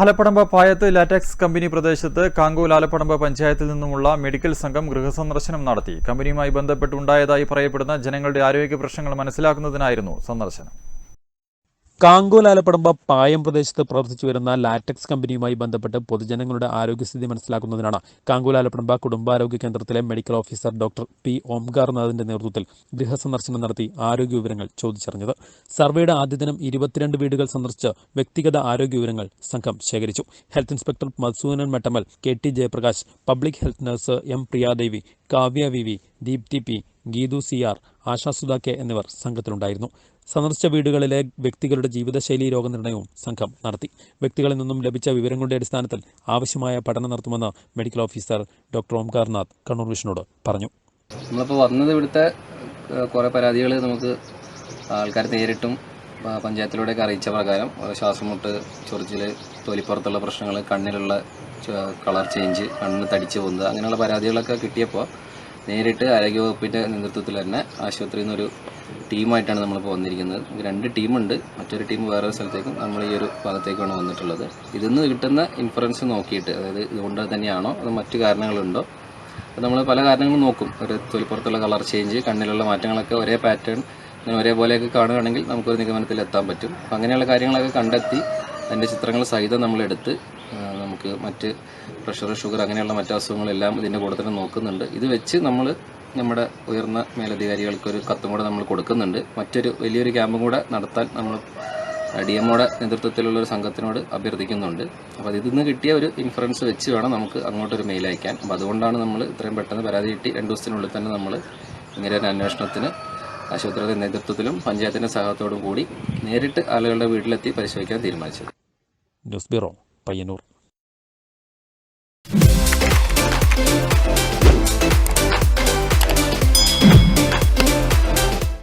Alappadamba Payath latex company പ്രദേശത്ത് കാങ്കോൽ ആലപ്പടമ്പ പഞ്ചായത്തിൽ നിന്നുമുള്ള മെഡിക്കൽ സംഘം ഗൃഹസന്ദർശനം നടത്തി. കമ്പനിയുമായി ബന്ധപ്പെട്ടുണ്ടായതായി പറയപ്പെടുന്ന ജനങ്ങളുടെ ആരോഗ്യ പ്രശ്നങ്ങൾ മനസ്സിലാക്കുന്നതിനായിരുന്നു സന്ദർശനം. കാങ്കോൽ ആലപ്പടമ്പ പായം പ്രദേശത്ത് പ്രവർത്തിച്ചു വരുന്ന ലാറ്റക്സ് കമ്പനിയുമായി ബന്ധപ്പെട്ട് പൊതുജനങ്ങളുടെ ആരോഗ്യസ്ഥിതി മനസ്സിലാക്കുന്നതിനാണ് കാങ്കോൽ ആലപ്പടമ്പ കുടുംബാരോഗ്യ കേന്ദ്രത്തിലെ മെഡിക്കൽ ഓഫീസർ ഡോക്ടർ പി ഓംകാർനാഥിന്റെ നേതൃത്വത്തിൽ ഗൃഹസന്ദർശനം നടത്തി ആരോഗ്യ വിവരങ്ങൾ ചോദിച്ചറിഞ്ഞത്. സർവേയുടെ ആദ്യ ദിനം ഇരുപത്തിരണ്ട് വീടുകൾ സന്ദർശിച്ച് വ്യക്തിഗത ആരോഗ്യ വിവരങ്ങൾ സംഘം ശേഖരിച്ചു. Health inspector Madhusoodanan Mettamal K T Jayaprakash public health nurse M Priyadevi Kavya V V Deepthi P Geethu C R Ashasudha K എന്നിവർ സംഘത്തിലുണ്ടായിരുന്നു. സന്ദർശിച്ച വീടുകളിലെ വ്യക്തികളുടെ ജീവിതശൈലി രോഗനിർണയവും സംഘം നടത്തി. വ്യക്തികളിൽ നിന്നും ലഭിച്ച വിവരങ്ങളുടെ അടിസ്ഥാനത്തിൽ ആവശ്യമായ പഠനം നടത്തുമെന്ന് medical officer doctor Omkarnath Kannur വിഷനോട് പറഞ്ഞു. നമ്മളിപ്പോൾ വന്നത് ഇവിടുത്തെ കുറെ പരാതികൾ നമുക്ക് ആൾക്കാർ നേരിട്ടും പഞ്ചായത്തിലൂടെ പഞ്ചായത്തിലൂടെയൊക്കെ അറിയിച്ച പ്രകാരം ശ്വാസമുട്ട് ശ്വാസം മുട്ട് ചൊറിച്ചിൽ തൊലിപ്പുറത്തുള്ള പ്രശ്നങ്ങൾ കണ്ണിലുള്ള കളർ ചേഞ്ച് കണ്ണ് തടിച്ച് പോകുന്നത് അങ്ങനെയുള്ള പരാതികളൊക്കെ കിട്ടിയപ്പോൾ നേരിട്ട് ആരോഗ്യവകുപ്പിന്റെ നേതൃത്വത്തിൽ തന്നെ ആശുപത്രിയിൽ നിന്നൊരു ടീമായിട്ടാണ് നമ്മളിപ്പോൾ വന്നിരിക്കുന്നത്. രണ്ട് ടീമുണ്ട്. മറ്റൊരു ടീം വേറെ സ്ഥലത്തേക്കും നമ്മൾ ഈ ഒരു ഭാഗത്തേക്കാണ് വന്നിട്ടുള്ളത്. ഇതിൽ നിന്ന് കിട്ടുന്ന ഇൻഫറൻസ് നോക്കിയിട്ട് അതായത് ഇതുകൊണ്ട് തന്നെയാണോ അത് മറ്റു കാരണങ്ങളുണ്ടോ? നമ്മൾ പല കാരണങ്ങളും നോക്കും. ഒരു തൊലിപ്പുറത്തുള്ള കളർ ചേഞ്ച് കണ്ണിലുള്ള മാറ്റങ്ങളൊക്കെ ഒരേ പാറ്റേൺ ഒരേപോലെയൊക്കെ കാണുകയാണെങ്കിൽ നമുക്കൊരു നിഗമനത്തിൽ എത്താൻ പറ്റും. അങ്ങനെയുള്ള കാര്യങ്ങളൊക്കെ കണ്ടെത്തി അതിന്റെ ചിത്രങ്ങൾ സഹിതം നമ്മളെടുത്ത് നമുക്ക് മറ്റ് പ്രഷർ ഷുഗർ അങ്ങനെയുള്ള മറ്റു അസുഖങ്ങളെല്ലാം ഇതിന്റെ കൂടെ തന്നെ നോക്കുന്നുണ്ട്. ഇത് വെച്ച് നമ്മൾ നമ്മുടെ ഉയർന്ന മേലധികാരികൾക്ക് ഒരു കത്തും കൂടെ നമ്മൾ കൊടുക്കുന്നുണ്ട്. മറ്റൊരു വലിയൊരു ക്യാമ്പും കൂടെ നടത്താൻ നമ്മൾ ഡി എമ്മോടെ നേതൃത്വത്തിലുള്ള ഒരു സംഘത്തിനോട് അഭ്യർത്ഥിക്കുന്നുണ്ട്. അപ്പോൾ ഇതിൽ നിന്ന് കിട്ടിയ ഒരു ഇൻഫറൻസ് വെച്ച് വേണം നമുക്ക് അങ്ങോട്ടൊരു മെയിൽ അയക്കാൻ. അപ്പോൾ അതുകൊണ്ടാണ് നമ്മൾ ഇത്രയും പെട്ടെന്ന് പരാതി കിട്ടി. രണ്ട് ദിവസത്തിനുള്ളിൽ തന്നെ നമ്മൾ ഇങ്ങനെ ഒരു അന്വേഷണത്തിന് ആശുപത്രിയുടെ നേതൃത്വത്തിലും പഞ്ചായത്തിന്റെ സഹായത്തോടും കൂടി നേരിട്ട് ആളുകളുടെ വീട്ടിലെത്തി പരിശോധിക്കാൻ തീരുമാനിച്ചത്. News bureau Payyannur.